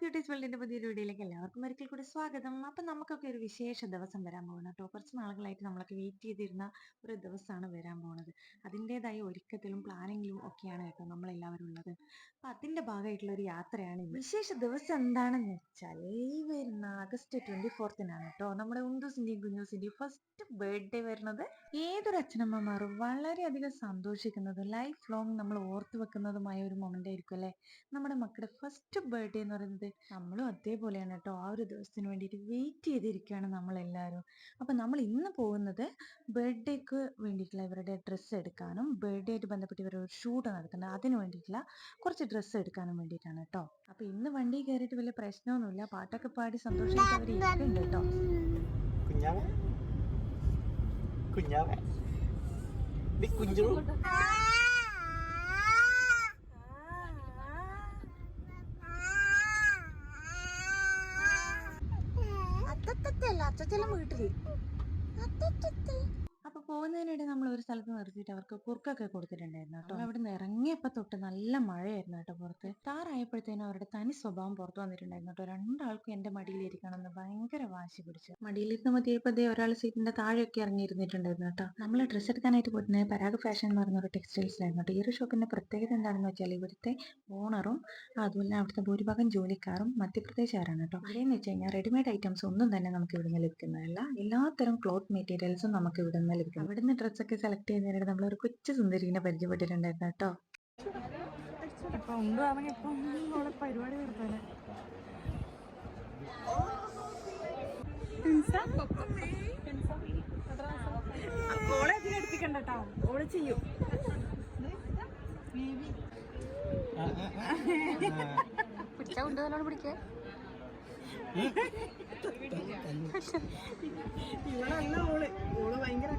Quotes വേൾഡിന്റെ പുതിയൊരു വീഡിയോയിലേക്ക് എല്ലാവർക്കും ഒരിക്കൽ കൂടി സ്വാഗതം. അപ്പം നമുക്കൊക്കെ ഒരു വിശേഷ ദിവസം വരാൻ പോകുന്നത് കേട്ടോ. കുറച്ച് നാളുകളായിട്ട് നമ്മളൊക്കെ വെയിറ്റ് ചെയ്തിരുന്ന ഒരു ദിവസമാണ് വരാൻ പോകുന്നത് അതിന്റെതായ ഒരുക്കത്തിലും പ്ലാനിങ്ങിലും ഒക്കെയാണ് കേട്ടോ നമ്മളെല്ലാവരും ഉള്ളത്. അപ്പം അതിന്റെ ഭാഗമായിട്ടുള്ള ഒരു യാത്രയാണ് വിശേഷ ദിവസം എന്താണെന്ന് വെച്ചാൽ ഈ വരുന്ന ആഗസ്റ്റ് ട്വന്റി ഫോർത്തിനാണ് കേട്ടോ. നമ്മുടെ ഉണ്ടൂസിന്റെയും കുഞ്ഞൂസിന്റെയും ഫസ്റ്റ് ബർത്ത്ഡേ വരുന്നത്. ഏതൊരു അച്ഛനമ്മമാരും വളരെയധികം സന്തോഷിക്കുന്നതും ലൈഫ് ലോങ് നമ്മൾ ഓർത്തു വെക്കുന്നതുമായ ഒരു മൊമെന്റ് ആയിരിക്കും അല്ലേ? നമ്മുടെ മക്കളുടെ ഫസ്റ്റ് ബർത്ത്ഡേ എന്ന് പറയുന്നത് നമ്മളും അതേപോലെയാണ് കേട്ടോ ആ ഒരു ദിവസത്തിന് വേണ്ടിയിട്ട് വെയിറ്റ് ചെയ്തിരിക്കുകയാണ് നമ്മളെല്ലാവരും അപ്പം നമ്മൾ ഇന്ന് പോകുന്നത് ബർത്ത്ഡേക്ക് വേണ്ടിയിട്ടുള്ള ഇവരുടെ ഡ്രസ്സ് എടുക്കാനും ബർത്ത്ഡേ ആയിട്ട് ബന്ധപ്പെട്ട് ഇവരുടെ ഒരു ഷൂട്ട് നടക്കുന്നത് അതിന് വേണ്ടിയിട്ടുള്ള കുറച്ച് ഡ്രസ്സ് എടുക്കാനും വേണ്ടിയിട്ടാണ് കേട്ടോ അപ്പം ഇന്ന് വണ്ടി കയറിയിട്ട് വലിയ പ്രശ്നമൊന്നുമില്ല. പാട്ടൊക്കെ പാടി സന്തോഷമായിട്ട് അവർ ഇരിക്കുന്നുണ്ട് കേട്ടോ കുഞ്ഞാവേ. കുഞ്ഞാവേ. ഡി അച്ചച്ചെല്ലാം വീട്ടിൽ. അപ്പൊ പോകുന്നതിനിടെ നമ്മൾ ഒരു സ്ഥലത്ത് നിർത്തിയിട്ട് അവർക്ക് കുറുക്കൊക്കെ കൊടുത്തിട്ടുണ്ടായിരുന്നു കേട്ടോ. അവിടെ നിന്ന് ഇറങ്ങിയപ്പോ തൊട്ട് നല്ല മഴയായിരുന്നു കേട്ടോ പുറത്ത്. താറായപ്പോഴത്തേനും അവരുടെ തനി സ്വഭാവം പുറത്ത് വന്നിട്ടുണ്ടായിരുന്നു കേട്ടോ. രണ്ടാൾക്കും എന്റെ മടിയിലിരിക്കണം എന്ന് ഭയങ്കര വാശി പിടിച്ചു. മടിയിലിരുന്ന് മതിയപ്പോ ദേ ഒരാൾ സീറ്റിന്റെ താഴെയൊക്കെ ഇറങ്ങിയിരുന്നിട്ടുണ്ടായിരുന്നു കേട്ടോ. നമ്മൾ ഡ്രസ്സ് എടുക്കാനായിട്ട് പോയിരുന്നത് പരാഗ് ഫാഷൻ എന്ന് പറഞ്ഞ ഒരു ടെക്സ്റ്റൈൽസിലായിരുന്നു കേട്ടോ. ഈ ഒരു ഷോപ്പിന്റെ പ്രത്യേകത എന്താണെന്ന് വെച്ചാൽ ഇവിടുത്തെ ഓണറും അതുപോലെ അവിടുത്തെ ഭൂരിഭാഗം ജോലിക്കാരും മധ്യപ്രദേശുകാരാണ് കേട്ടോ. ഇവിടെയെന്ന് വെച്ച് കഴിഞ്ഞാൽ റെഡിമെയ്ഡ് ഐറ്റംസ് ഒന്നും തന്നെ നമുക്ക് ഇവിടുന്ന് ലഭിക്കുന്നതല്ല. എല്ലാത്തരം ക്ലോത്ത് മെറ്റീരിയൽസും നമുക്ക് ഇവിടുന്ന് ലഭിക്കും. ഇവിടുന്ന് ഡ്രസ്സൊക്കെ സെലക്ട് ചെയ്യുന്നതിനിടെ ഒരു കൊച്ചു സുന്ദരിനെ പരിചയപ്പെട്ടിട്ടുണ്ടായിരുന്നു കേട്ടോ. ഓളെ ചെയ്യും. പിടിക്കുക ഇവളല്ല ഓൾ. ഓൾ ഭയങ്കര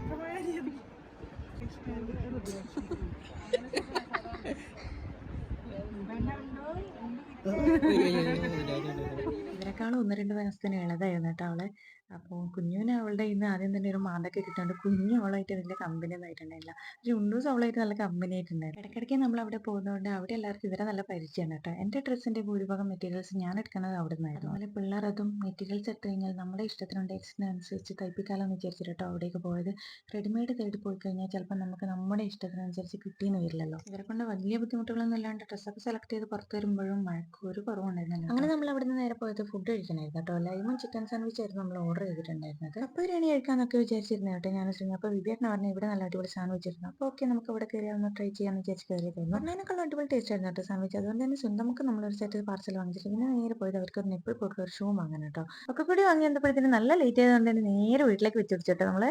ഇവരെക്കാളും ഒന്ന് രണ്ട് വയസ്സിന് ഇളതായിരുന്നു കേട്ടോ അവൾ. അപ്പോൾ കുഞ്ഞുവിന് അവളുടെ ഇന്ന് ആദ്യം തന്നെ ഒരു മാന്തൊക്കെ കിട്ടുന്നുണ്ട് കുഞ്ഞു അവളായിട്ട് വലിയ കമ്പനി ഒന്നും ആയിട്ടുണ്ടായില്ല പക്ഷെ ഉണ്ടൂസ് അവളായിട്ട് നല്ല കമ്പനി ആയിട്ടുണ്ടായിരുന്നു. ഇടയ്ക്കിടയ്ക്ക് നമ്മൾ അവിടെ പോകുന്നതുകൊണ്ട് അവിടെ എല്ലാവർക്കും ഇവരെ നല്ല പരിചയമാണ് കേട്ടോ. എന്റെ ഡ്രസ്സിന്റെ ഭൂരിഭാഗം മെറ്റീരിയൽസ് ഞാൻ എടുക്കുന്നത് അവിടെ നിന്നായിരുന്നു അതുപോലെ പിള്ളേർ അതും മെറ്റീരിയൽസ് എടുത്തു കഴിഞ്ഞാൽ നമ്മുടെ ഇഷ്ടത്തിനും ടേസ്റ്റിനനുസരിച്ച് തയ്പ്പിക്കാമെന്ന് വിചാരിച്ചിട്ട് കേട്ടോ അവിടേക്ക് പോയത്. റെഡിമെയ്ഡ് തേടി പോയി കഴിഞ്ഞാൽ ചിലപ്പോൾ നമുക്ക് നമ്മുടെ ഇഷ്ടത്തിനനുസരിച്ച് കിട്ടിയെന്ന് വരില്ലല്ലോ. ഇവരെ കൊണ്ട് വലിയ ബുദ്ധിമുട്ടുകളൊന്നും ഇല്ലാണ്ട് ഡ്രസ്സൊക്കെ സെലക്ട് ചെയ്ത് പുറത്ത് വരുമ്പോഴും മഴക്ക് ഒരു കുറവുണ്ടായിരുന്നില്ല അങ്ങനെ നമ്മൾ അവിടെ നിന്ന് നേരെ പോയത് ഫുഡ് കഴിക്കണമായിരുന്നു കേട്ടോ. ലൈമും ചിക്കൻ സാൻഡ്വിച്ച് ആയിരുന്നു നമ്മൾ ഓർഡർ ചെയ്തിട്ടുണ്ടായിരുന്നത്. അപ്പോൾ ബിരിയാണി കഴിക്കാന്നൊക്കെ വിചാരിച്ചിരുന്നു കേട്ടോ ഞാൻ വെച്ചാൽ അപ്പോൾ വിവേട്ടന പറഞ്ഞു ഇവിടെ നല്ല അടിപൊളി സാൻഡ്വിച്ച് ഇരുന്നു അപ്പോൾ ഓക്കെ നമുക്ക് ഇവിടെ കയറി ഒന്ന് ട്രൈ ചെയ്യാന്ന് വിചാരിച്ച് കയറിയതായിരുന്നു. അതിനേക്കാളും അടിപൊളി ടേസ്റ്റ് ആയിരുന്നു കേട്ടോ സാൻഡ്വിച്ച് അതുകൊണ്ട് തന്നെ സ്വന്തം നമുക്ക് നമ്മളൊരു സെറ്റ് പാർസൽ വാങ്ങിച്ചിട്ട് പിന്നെ നേരെ പോയത് അവർക്ക് ഒരു നെപ്പിൾ പോയിട്ടുള്ള ഒരു ഷൂ വാങ്ങാൻ കേട്ടോ. ഒക്കെ കൂടി വാങ്ങി നല്ല ലേറ്റ് ആയതുകൊണ്ട് തന്നെ നേരെ വീട്ടിലേക്ക് വെച്ചു പിടിച്ചോട്ടോ നമ്മൾ.